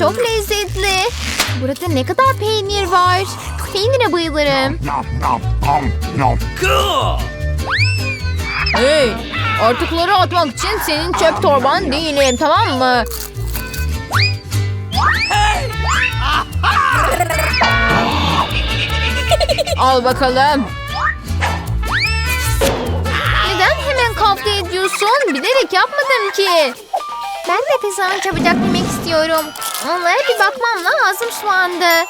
çok lezzetli. Burada ne kadar peynir var. Peynire bayılırım. Hey, artıkları atmak için senin çöp torban değilim tamam mı? Al bakalım. Neden hemen kavga ediyorsun? Bilerek yapmadım ki. Ben de pizzanı çabucak yemek istiyorum. Onlara bir bakmamla ağzım sulandı.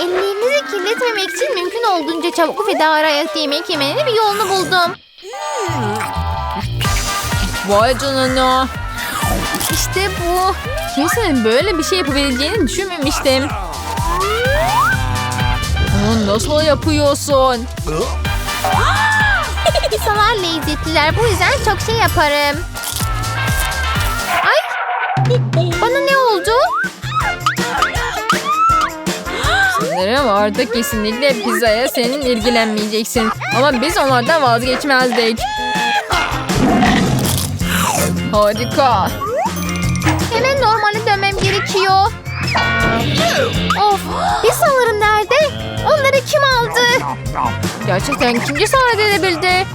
Ellerinizi kirletmemek için mümkün olduğunca çabuk ve daha rahat yemek yemenin bir yolunu buldum. Vay canına. İşte bu. Kimsenin böyle bir şey yapabileceğini düşünmemiştim. Bunu nasıl yapıyorsun? Pizzalar lezzetliler. Bu yüzden çok şey yaparım. Sanırım artık kesinlikle pizzaya senin ilgilenmeyeceksin. Ama biz onlardan vazgeçmezdik. Harika. Hemen normale dönmem gerekiyor. Of, pizzalarım nerede? Onları kim aldı? Gerçekten kim cesaret edebildi?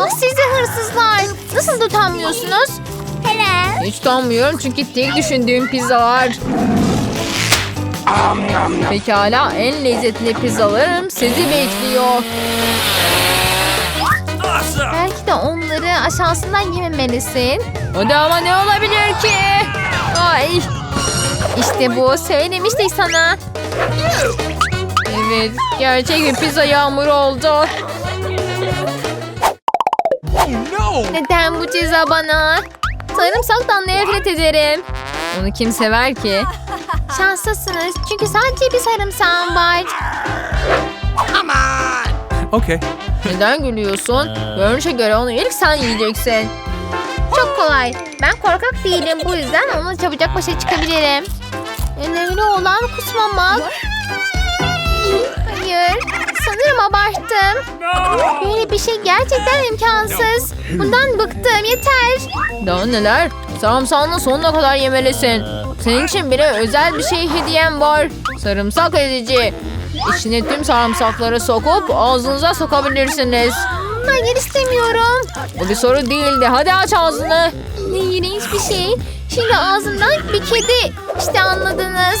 Ah sizi hırsızlar. Nasıl utanmıyorsunuz? Hele. Hiç utanmıyorum çünkü tek düşündüğüm pizzalar. Pekala en lezzetli pizzalarım sizi bekliyor. Belki de onları aşağısından yememelisin. O da ama ne olabilir ki? Ay. İşte bu söylemiştik sana. Evet gerçek bir pizza yağmuru oldu. Neden bu ceza bana? Sarımsaktan nefret ederim. Onu kim sever ki? Şanslısınız çünkü sadece bir sarımsağım var. Okay. Neden gülüyorsun? Görünüşe göre onu ilk sen yiyeceksin. Çok kolay. Ben korkak değilim bu yüzden onunla çabucak başa çıkabilirim. Önemli olan kusmamak. Hayır. Sanırım abarttım. Böyle bir şey gerçekten imkansız. Bundan bıktım yeter. Daha neler? Sarımsağını sonuna kadar yemelisin. Senin için bile özel bir şey hediyem var. Sarımsak ezici. İçine tüm sarımsakları sokup ağzınıza sokabilirsiniz. Hayır istemiyorum. Bu bir soru değildi. Hadi aç ağzını. Ne iğrenç bir şey. Şimdi ağzından bir kedi. İşte anladınız.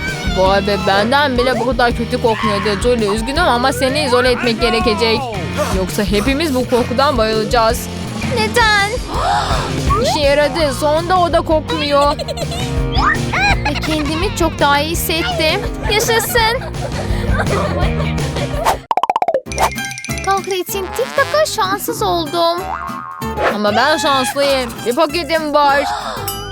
Vay be benden bile bu kadar kötü kokmuyordu. Jolie üzgünüm ama seni izole etmek gerekecek. Yoksa hepimiz bu kokudan bayılacağız. Neden? İşe yaradı. Sonunda o da kokmuyor. Ve kendimi çok daha iyi hissettim. Yaşasın. Kahretsin TikTok'a şanssız oldum. Ama ben şanslıyım. Bir paketim var.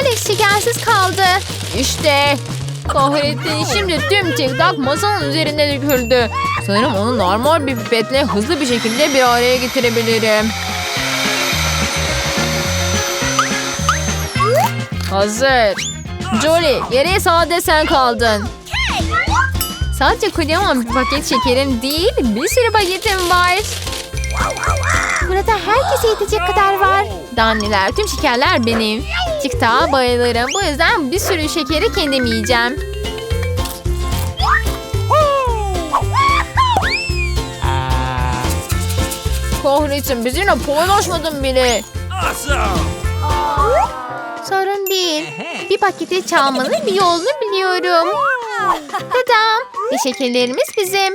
Alex şekersiz kaldı. İşte. Kahrettin şimdi tüm TikTok masanın üzerine döküldü. Sanırım onu normal bir pipetle hızlı bir şekilde bir araya getirebilirim. Hazır. Jolie geriye sade sen kaldın. Sadece kocaman bir paket şekerim değil bir sürü paketim var. Burada herkese yetecek kadar var. Danniler, tüm şekerler benim. TikTok'a bayılırım. Bu yüzden bir sürü şekeri kendim yiyeceğim. Kahretsin bizimle paylaşmadın bile. Sorun değil. Bir paketi çalmanın bir yolunu biliyorum. Ve şekerlerimiz bizim.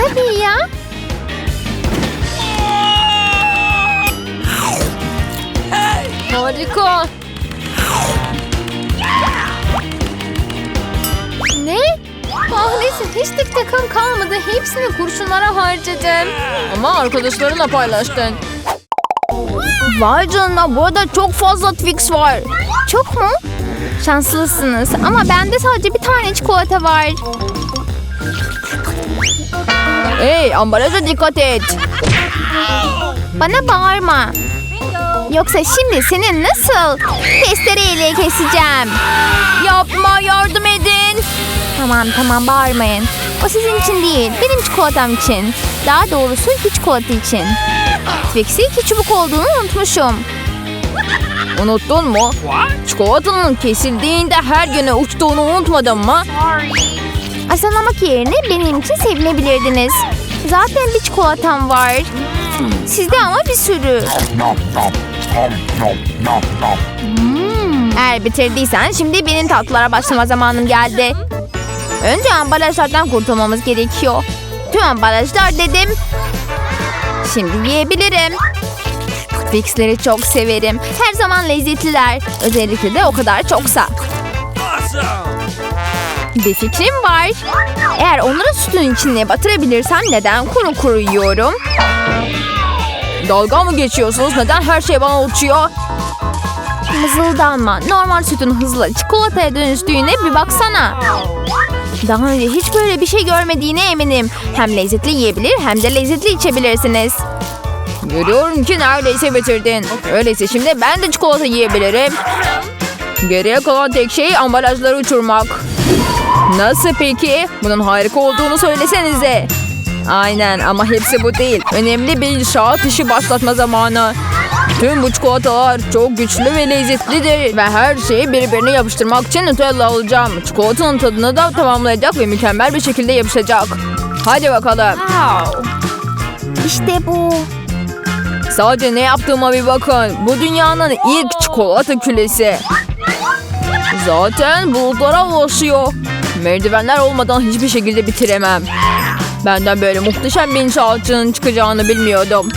Tabii ya. Harika. Ne? Kahretsin hiç tek takım kalmadı. Hepsini kurşunlara harcadım. Ama arkadaşlarınla paylaştın. Vay canına burada çok fazla Twix var. Çok mu? Şanslısınız ama bende sadece bir tane çikolata var. Hey ambalaja dikkat et. Bana bağırma. Yoksa şimdi seni nasıl testereyle keseceğim. Yapma yardım edin. Tamam tamam bağırmayın. O sizin için değil benim çikolatam için. Daha doğrusu iki çikolata için. Twix'i iki çubuk olduğunu unutmuşum. Unuttun mu? Çikolatanın kesildiğinde her güne uçtuğunu unutmadın mı? Asalamak yerine benim için sevinebilirdiniz. Zaten bir çikolatam var. Sizde ama bir sürü. Eğer bitirdiysen şimdi benim tatlılara başlama zamanım geldi. Önce ambalajlardan kurtulmamız gerekiyor. Tüm ambalajlar dedim. Şimdi yiyebilirim. Twix'leri çok severim. Her zaman lezzetliler. Özellikle de o kadar çoksa. Bir fikrim var. Eğer onları sütün içine batırabilirsem neden kuru kuru yiyorum? Dalga mı geçiyorsunuz? Neden her şey bana uçuyor? Mızıldanma. Normal sütün hızla çikolataya dönüştüğüne bir baksana. Daha önce hiç böyle bir şey görmediğine eminim. Hem lezzetli yiyebilir hem de lezzetli içebilirsiniz. Görüyorum ki neredeyse bitirdin. Öyleyse şimdi ben de çikolata yiyebilirim. Geriye kalan tek şey ambalajları uçurmak. Nasıl peki? Bunun harika olduğunu söylesenize. Aynen ama hepsi bu değil. Önemli bir inşaat işi başlatma zamanı. Tüm bu çikolatalar çok güçlü ve lezzetlidir. Ve her şeyi birbirine yapıştırmak için Nutella alacağım. Çikolatanın tadını da tamamlayacak ve mükemmel bir şekilde yapışacak. Hadi bakalım. İşte bu. Sadece ne yaptığıma bir bakın. Bu dünyanın ilk çikolata külesi. Zaten bulutlara ulaşıyor. Merdivenler olmadan hiçbir şekilde bitiremem. Benden böyle muhteşem bir inşaatçının çıkacağını bilmiyordum.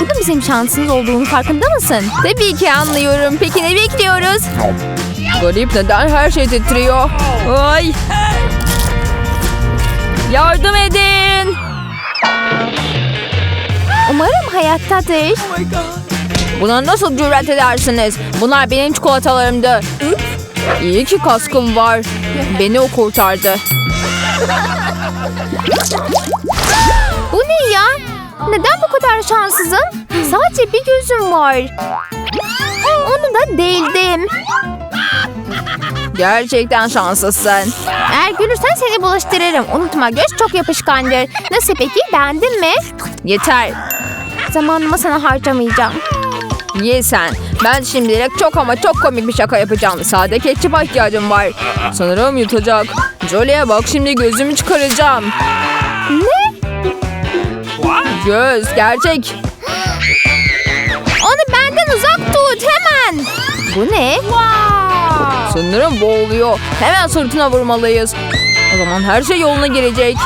Bu da bizim şansımız olduğunu farkında mısın? Tabii ki anlıyorum. Peki ne bekliyoruz? Garip neden her şey titriyor? Ay! Yardım edin! Umarım hayattadır. Buna nasıl cüret edersiniz? Bunlar benim çikolatalarımdı. İyi ki kaskım var. Beni o kurtardı. Bu ne ya? Neden bu kadar şanssızım? Sadece bir gözüm var. Onu da değildim. Gerçekten şanslısın. Eğer gülürsen seni bulaştırırım. Unutma göz çok yapışkandır. Nasıl peki beğendin mi? Yeter. Zamanımı sana harcamayacağım. Ye sen. Ben şimdilik çok ama çok komik bir şaka yapacağım. Sade ketçapa ihtiyacım var. Sanırım yutacak. Jolie'ye bak şimdi gözümü çıkaracağım. Ne? Göz gerçek. Onu benden uzak tut hemen. Bu ne? Sanırım boğuluyor. Hemen sırtına vurmalıyız. O zaman her şey yoluna girecek.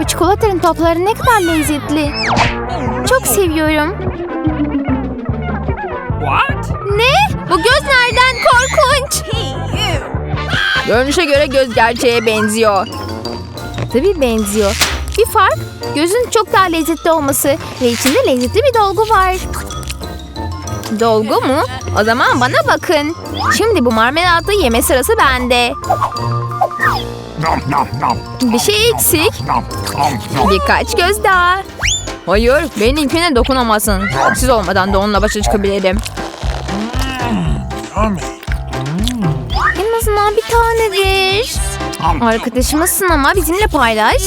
Bu çikolatanın topları ne kadar lezzetli. Çok seviyorum. Ne? Bu göz nereden? Korkunç. Görünüşe göre göz gerçeğe benziyor. Tabii benziyor. Bir fark gözün çok daha lezzetli olması ve içinde lezzetli bir dolgu var. Dolgu mu? O zaman bana bakın. Şimdi bu marmelatı yeme sırası bende. Bir şey eksik. Birkaç göz daha. Hayır, benimkine dokunamazsın. Siz olmadan da onunla başa çıkabilirim. Yummy. En azından bir tanedir. Arkadaşımızsın ama bizimle paylaş.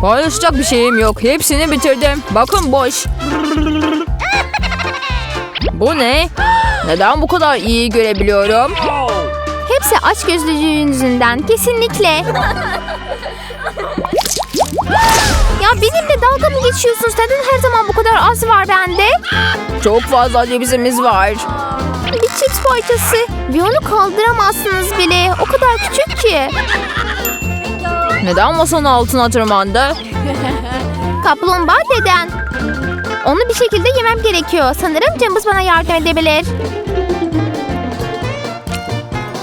Paylaşacak bir şeyim yok. Hepsini bitirdim. Bakın boş. Bu ne? Neden bu kadar iyi görebiliyorum? Hepsi aç gözlülüğün yüzünden kesinlikle. ya benimle dalga mı geçiyorsunuz? Neden her zaman bu kadar az var bende? Çok fazla cebizimiz var. Bir chips parçası. Ve onu kaldıramazsınız bile. O kadar küçük ki. Neden masanın altına tırmandı? Kaplumbağa deden. Onu bir şekilde yemem gerekiyor. Sanırım Cımbız bana yardım edebilir.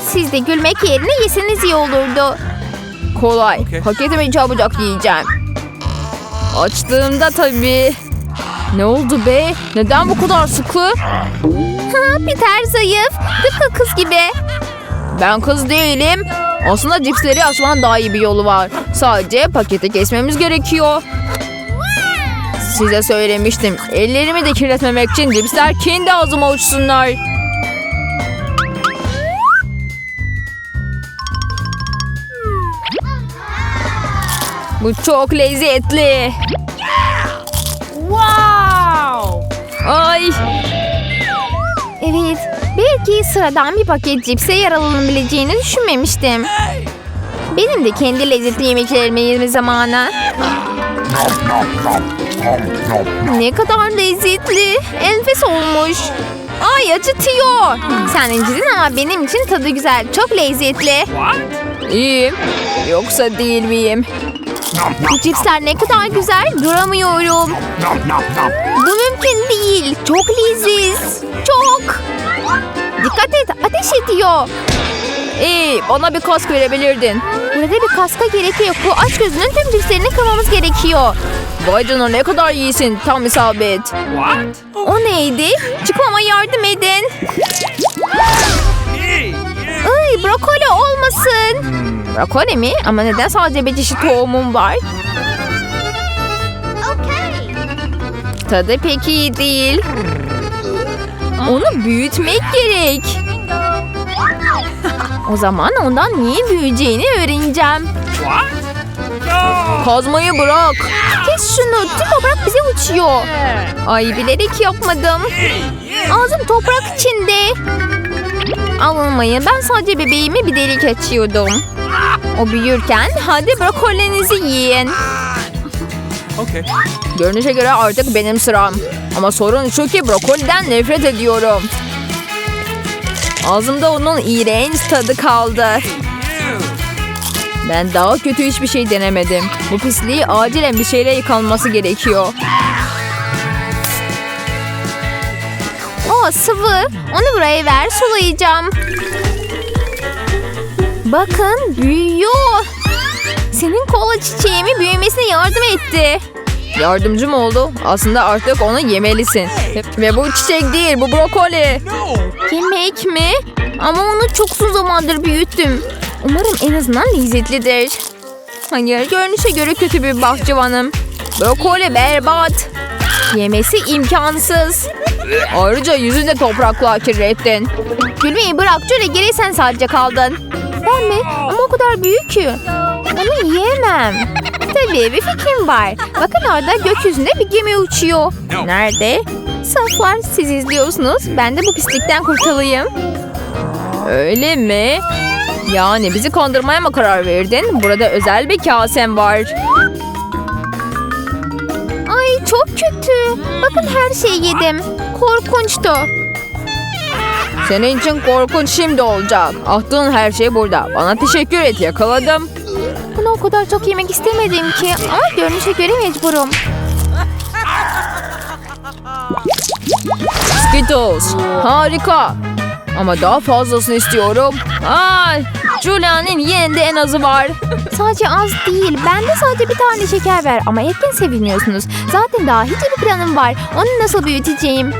Siz de gülmek yerine yeseniz iyi olurdu. Kolay. Paketimi çabucak yiyeceğim. Açtığımda tabii. Ne oldu be? Neden bu kadar sıkı? Ha, Peter zayıf. Tıpkı kız gibi. Ben kız değilim. Aslında cipsleri açmanın daha iyi bir yolu var. Sadece paketi kesmemiz gerekiyor. Size söylemiştim. Ellerimi de kirletmemek için cipsler kendi ağzıma uçsunlar. Bu çok lezzetli. Wow! Ay! Evet. Belki sıradan bir paket cipse yaralanabileceğini düşünmemiştim. Benim de kendi lezzetli yemeklerimi yeme zamanı. Ne kadar lezzetli. Enfes olmuş. Ay acıtıyor. Sen incidin ama benim için tadı güzel. Çok lezzetli. İyiyim. Yoksa değil miyim? Bu cipsler ne kadar güzel. Duramıyorum. Bu mümkün değil. Çok leziz. Çok. Dikkat et. Ateş ediyor. İyi, bana bir kask verebilirdin. Burada bir kaska gerek yok. Bu aç gözünün tüm cipslerini kırmamız gerekiyor. Vay canına ne kadar iyisin. Tam isabet. O neydi? Çıkmama yardım edin. Ay brokoli olmasın. Brokoli mi? Ama neden sadece bir çeşit tohumum var? Tadı pek iyi değil. Onu büyütmek gerek. O zaman ondan niye büyüyeceğini öğreneceğim. Kazmayı bırak. Kes şunu. Tüm toprak bize uçuyor. Ay bilerek yapmadım. Ağzım toprak içinde. Alınmayın. Ben sadece bebeğime bir delik açıyordum. O büyürken hadi brokolinizi yiyin. Okay. Görünüşe göre artık benim sıram. Ama sorun şu ki brokoliden nefret ediyorum. Ağzımda onun iğrenç tadı kaldı. Ben daha kötü hiçbir şey denemedim. Bu pisliği acilen bir şeyle yıkanması gerekiyor. O sıvı. Onu buraya ver. Sulayacağım. Bakın büyüyor. Senin kola çiçeğimi büyümesine yardım etti. Yardımcı mı oldu? Aslında artık onu yemelisin. Ve bu çiçek değil, bu brokoli. Yemek mi? Ama onu çok uzun zamandır büyüttüm. Umarım en azından lezzetlidir. Hayır, görünüşe göre kötü bir bahçıvanım. Brokoli berbat. Yemesi imkansız. Ayrıca yüzünü de toprakla kirlettin. Gülmeyi bırak Jöle geri sen sadece kaldın. Ben mi? Ama o kadar büyük ki. Onu yiyemem. Tabii bir fikrim var. Bakın orada gökyüzünde bir gemi uçuyor. Nerede? Saflar siz izliyorsunuz. Ben de bu pislikten kurtulayım. Öyle mi? Yani bizi kandırmaya mı karar verdin? Burada özel bir kasem var. Ay çok kötü. Bakın her şeyi yedim. Korkunçtu. Senin için korkunç şimdi olacak. Attığın her şey burada. Bana teşekkür et yakaladım. Bunu o kadar çok yemek istemedim ki. Ama görünüşe göre mecburum. Skittles. Harika. Ama daha fazlasını istiyorum. Ay, Julia'nın yine de en azı var. Sadece az değil. Bende sadece bir tane şeker ver. Ama erken seviniyorsunuz. Zaten daha hiç bir planım var. Onu nasıl büyüteceğim?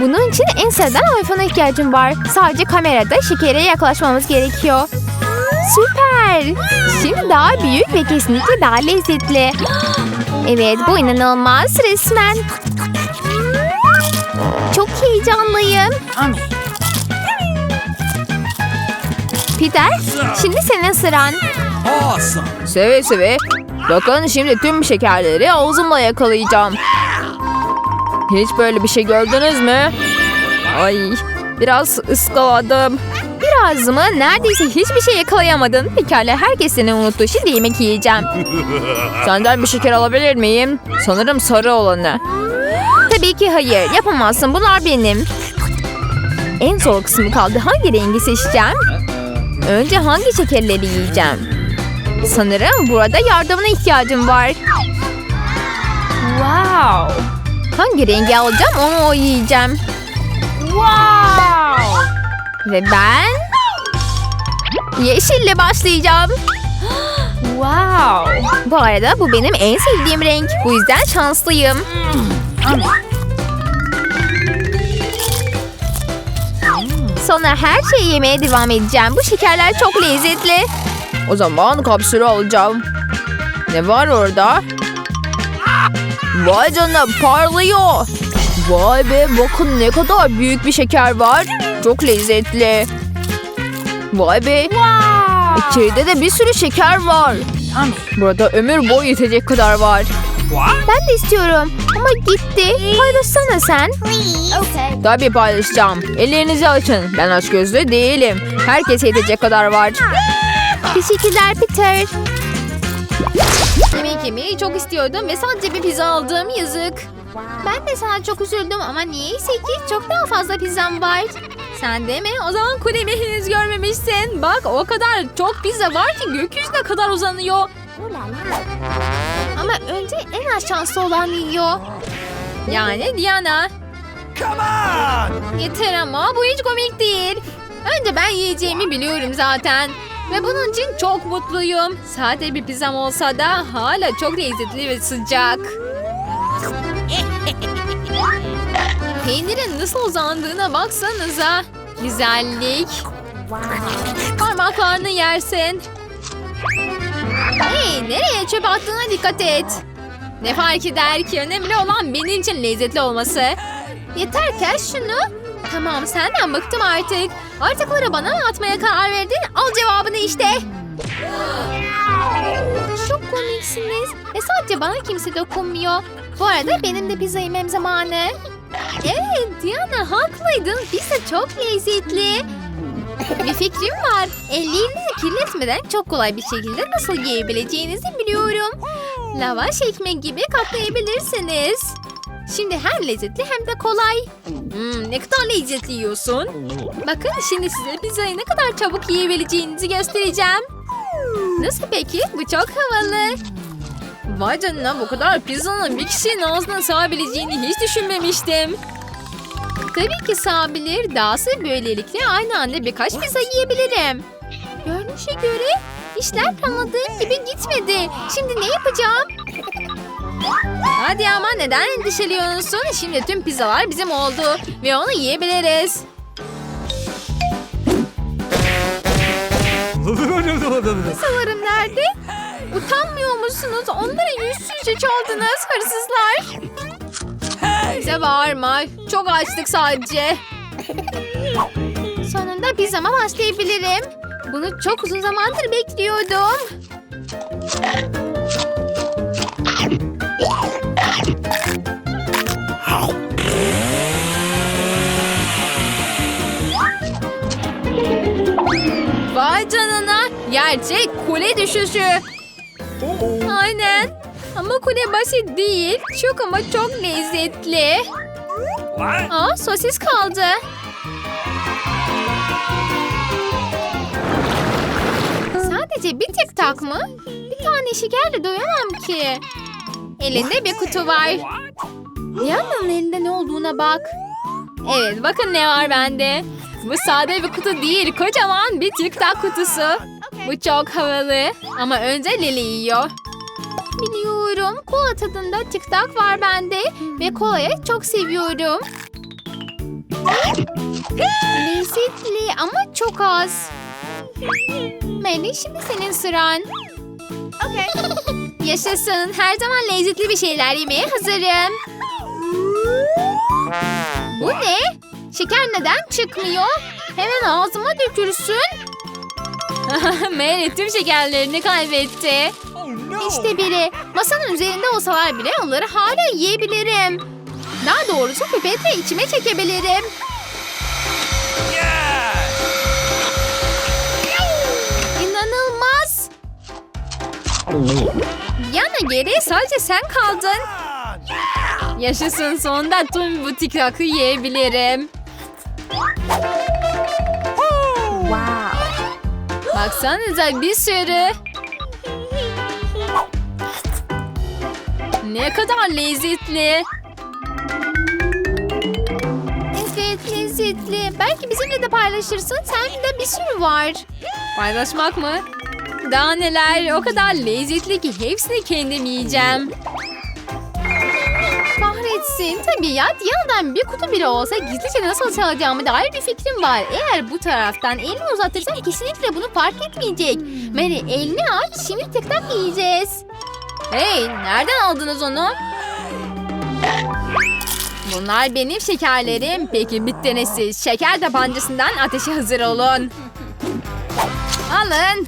Bunun için en sıradan iPhone'a ihtiyacım var. Sadece kamerada şekere yaklaşmamız gerekiyor. Süper. Şimdi daha büyük ve kesinlikle daha lezzetli. Evet bu inanılmaz resmen. Çok heyecanlıyım. Peter, şimdi senin sıran. Awesome. Seve seve. Bakın şimdi tüm şekerleri ağzımla yakalayacağım. Hiç böyle bir şey gördünüz mü? Ay, biraz ıskaladım. Biraz mı? Neredeyse hiçbir şey yakalayamadın. Pekala herkes seni unuttu. Şimdi yemek yiyeceğim. Senden bir şeker alabilir miyim? Sanırım sarı olanı. Tabii ki hayır. Yapamazsın. Bunlar benim. En zor kısmı kaldı. Hangi rengi seçeceğim? Önce hangi şekerleri yiyeceğim? Sanırım burada yardımına ihtiyacım var. Wow. Hangi rengi alacağım onu o yiyeceğim. Wow. Ve ben yeşille başlayacağım. Wow. Bu arada bu benim en sevdiğim renk. Bu yüzden şanslıyım. Sonra her şeyi yemeye devam edeceğim. Bu şekerler çok lezzetli. O zaman kapsülü alacağım. Ne var orada? Vay canına parlıyor. Vay be bakın ne kadar büyük bir şeker var. Çok lezzetli. Vay be. İçeride de bir sürü şeker var. Burada ömür boyu yetecek kadar var. Ben de istiyorum. Ama gitti. Paylaşsana sen. Tabii paylaşacağım. Ellerinizi açın. Ben aç gözlü değilim. Herkese yetecek kadar var. Teşekkürler Peter. Yemek yemeyi çok istiyordum ve sadece bir pizza aldım. Yazık. Ben de sana çok üzüldüm ama niyeyse ki çok daha fazla pizzam var. Sen de mi? O zaman kulemi henüz görmemişsin. Bak o kadar çok pizza var ki gökyüzüne kadar uzanıyor. Ama önce en az şanslı olan yiyor. Yani Diana. Come on. Yeter ama bu hiç komik değil. Önce ben yiyeceğimi biliyorum zaten. Ve bunun için çok mutluyum. Sade bir pizzam olsa da hala çok lezzetli ve sıcak. Peynirin nasıl uzandığına baksanıza. Güzellik. Parmaklarını yersin. Hey nereye çöp attığına dikkat et. Ne fark eder ki önemli olan benim için lezzetli olması. Yeter kes şunu. Tamam senden bıktım artık. Artıkları bana mı atmaya karar verdin? Al cevabını işte. Çok komiksiniz. Ve sadece bana kimse dokunmuyor. Bu arada benim de pizza yemem zamanı. Evet Diana haklıydın. Pizza çok lezzetli. Bir fikrim var. Ellerinizi kirletmeden çok kolay bir şekilde nasıl yiyebileceğinizi biliyorum. Lavaş ekmek gibi katlayabilirsiniz. Şimdi hem lezzetli hem de kolay. Hmm, ne kadar lezzetli yiyorsun. Bakın şimdi size pizzayı ne kadar çabuk yiyebileceğinizi göstereceğim. Nasıl peki? Bu çok havalı. Vay canına bu kadar pizzanın bir kişinin ağzına sığabileceğini hiç düşünmemiştim. Tabii ki sığabilir. Dahası böylelikle aynı anda birkaç pizza yiyebilirim. Görünüşe göre işler planladığım gibi gitmedi. Şimdi ne yapacağım? Hadi ama neden endişeliyorsun? Şimdi tüm pizzalar bizim oldu ve onu yiyebiliriz. Pizzalarım nerede? Utanmıyor musunuz? Onları yüzsüzce çaldınız hırsızlar. Bize bağırma. Çok açtık sadece. Sonunda pizzama başlayabilirim. Bunu çok uzun zamandır bekliyordum. Vay canına. Gerçek kule düşüşü. Aynen. Ama kule basit değil. Çok ama çok lezzetli. Aa sosis kaldı. Sadece bir tek tak mı? Bir tane şekerle doyamam ki. Elinde bir kutu var. Diana'nın elinde ne olduğuna bak. Evet bakın ne var bende. Bu sade bir kutu değil kocaman bir TikTok kutusu. Bu çok havalı ama önce Lili yiyor. Biliyorum kola tadında TikTok var bende ve kolayı çok seviyorum. Lezzetli ama çok az. Melih şimdi senin sıran. Yaşasın her zaman lezzetli bir şeyler yemeye hazırım. Bu ne? Şeker neden çıkmıyor? Hemen ağzıma dökülsün. Mary tüm şekerlerini kaybetti. İşte biri. Masanın üzerinde olsalar bile onları hala yiyebilirim. Daha doğrusu pipetle içime çekebilirim. İnanılmaz. Yana geriye sadece sen kaldın. Yaşasın sonunda tüm bu TikTok'u yiyebilirim. Baksanıza bir sürü. Ne kadar lezzetli. Evet lezzetli. Belki bizimle de paylaşırsın. Sende bir sürü var. Paylaşmak mı? Daha neler o kadar lezzetli ki hepsini kendim yiyeceğim. Kahretsin. Tabii ya Diana'dan bir kutu bile olsa gizlice nasıl çalacağımı dair bir fikrim var. Eğer bu taraftan elini uzatırsan kesinlikle bunu fark etmeyecek. Mary elini aç şimdi tek tak yiyeceğiz. Hey nereden aldınız onu? Bunlar benim şekerlerim. Peki bittiniz siz. Şeker tabancasından ateşe hazır olun. Alın.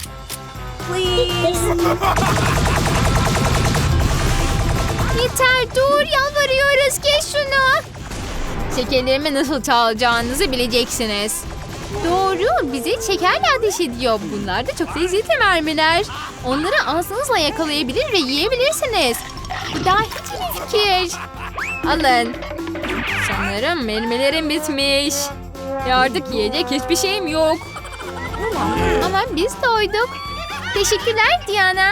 Yeter dur yalvarıyoruz kes şunu. Şekerlerimi nasıl çalacağınızı bileceksiniz. Doğru bizi şekerle ateş ediyor. Bunlar da çok lezzetli mermiler. Onları ağzınızla yakalayabilir ve yiyebilirsiniz. Bu daha hiç iyi fikir. Alın. Sanırım mermilerim bitmiş. Ve artık yiyecek hiçbir şeyim yok. Ama biz doyduk. Teşekkürler Diana.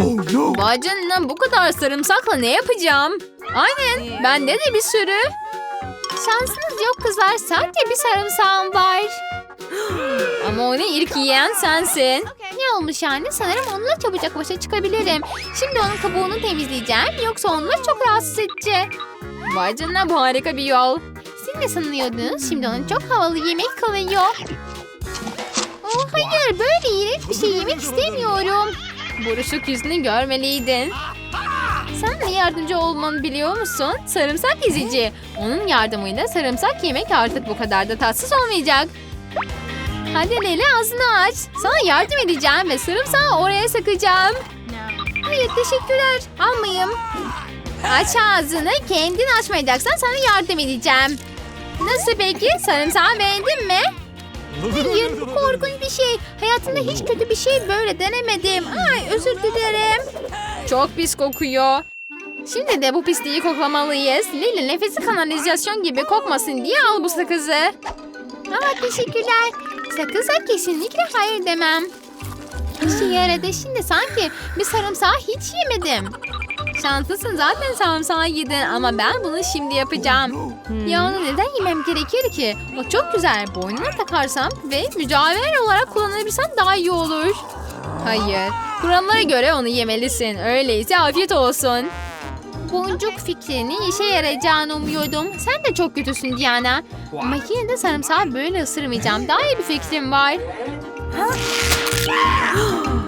Oh no! Bu kadar sarımsakla ne yapacağım? Aynen bende de bir sürü. Şansınız yok kızlar sadece bir sarımsağım var. Ama onu ilk yiyen sensin. Ne olmuş yani sanırım onunla çabucak başa çıkabilirim. Şimdi onun kabuğunu temizleyeceğim yoksa onunla çok rahatsız edici. Vay canına bu harika bir yol. Siz ne sanıyordunuz? Şimdi onun çok havalı yemek kalıyor. Oh hayır böyle iğrenç bir şey yemek istemiyorum. Buruşuk yüzünü görmeliydin. Sen ne yardımcı olmanı biliyor musun? Sarımsak ezici. Onun yardımıyla sarımsak yemek artık bu kadar da tatsız olmayacak. Hadi Leli ağzını aç. Sana yardım edeceğim ve sarımsağı oraya sıkacağım. Hayır teşekkürler. Almayayım. Aç ağzını. Kendin açmayacaksan sana yardım edeceğim. Nasıl peki? Sarımsağı beğendin mi? Hayır bu korkunç bir şey. Hayatımda hiç kötü bir şey böyle denemedim. Ay özür dilerim. Çok pis kokuyor. Şimdi de bu pisliği koklamalıyız. Lili nefesi kanalizasyon gibi kokmasın diye al bu sakızı. Aa teşekkürler. Sakıza kesinlikle hayır demem. İşe yaradı. Şimdi sanki bir sarımsağı hiç yemedim. Şanslısın zaten sarımsağı yedin ama ben bunu şimdi yapacağım. Ya onu neden yemem gerekir ki? O çok güzel. Boynuna takarsam ve mücevher olarak kullanabilsem daha iyi olur. Hayır. Kurallara göre onu yemelisin. Öyleyse afiyet olsun. Boncuk fikrinin işe yarayacağını umuyordum. Sen de çok kötüsün Diana. Ama yine de sarımsağı böyle ısırmayacağım. Daha iyi bir fikrim var.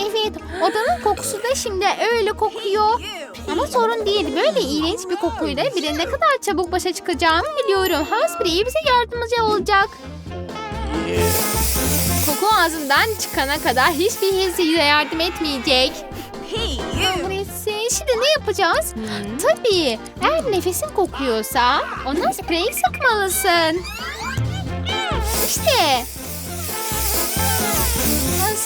Evet, odanın kokusu da şimdi öyle kokuyor. Ama sorun değil. Böyle iğrenç bir kokuyla bile ne kadar çabuk başa çıkacağımı biliyorum. Hausbreyi bize yardımcı olacak. Koku ağzından çıkana kadar hiçbir his size yardım etmeyecek. Burası. Şimdi ne yapacağız? Tabii. Eğer nefesin kokuyorsa ona sprey sıkmalısın. İşte.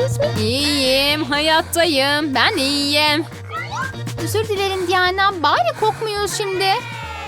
Excuse me. İyiyim, hayattayım. Ben iyiyim. Özür dilerim Diana. Bari kokmuyoruz şimdi.